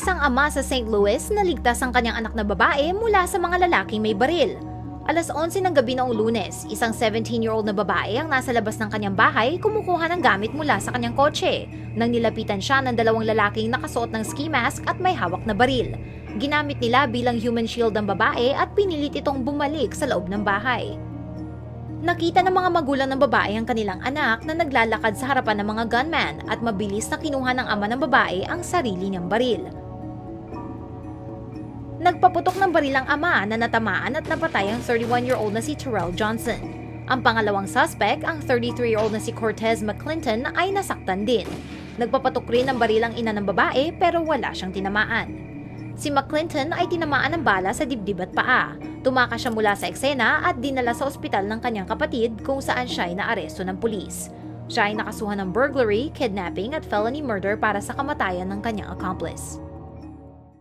Isang ama sa St. Louis naligtas ang kanyang anak na babae mula sa mga lalaking may baril. Alas 11 ng gabi noong lunes, isang 17-year-old na babae ang nasa labas ng kanyang bahay kumukuha ng gamit mula sa kanyang kotse. Nang nilapitan siya ng dalawang lalaking nakasuot ng ski mask at may hawak na baril. Ginamit nila bilang human shield ang babae at pinilit itong bumalik sa loob ng bahay. Nakita ng mga magulang ng babae ang kanilang anak na naglalakad sa harapan ng mga gunman at mabilis na kinuha ng ama ng babae ang sarili niyang baril. Nagpaputok ng baril ang ama na natamaan at napatay ang 31-year-old na si Terrell Johnson. Ang pangalawang suspect, ang 33-year-old na si Cortez McClinton ay nasaktan din. Nagpapatok rin ng baril ang ina ng babae pero wala siyang tinamaan. Si McClinton ay tinamaan ng bala sa dibdib at paa. Tumakas siya mula sa eksena at dinala sa ospital ng kanyang kapatid kung saan siya ay naaresto ng pulis. Siya ay nakasuhan ng burglary, kidnapping at felony murder para sa kamatayan ng kanyang accomplice.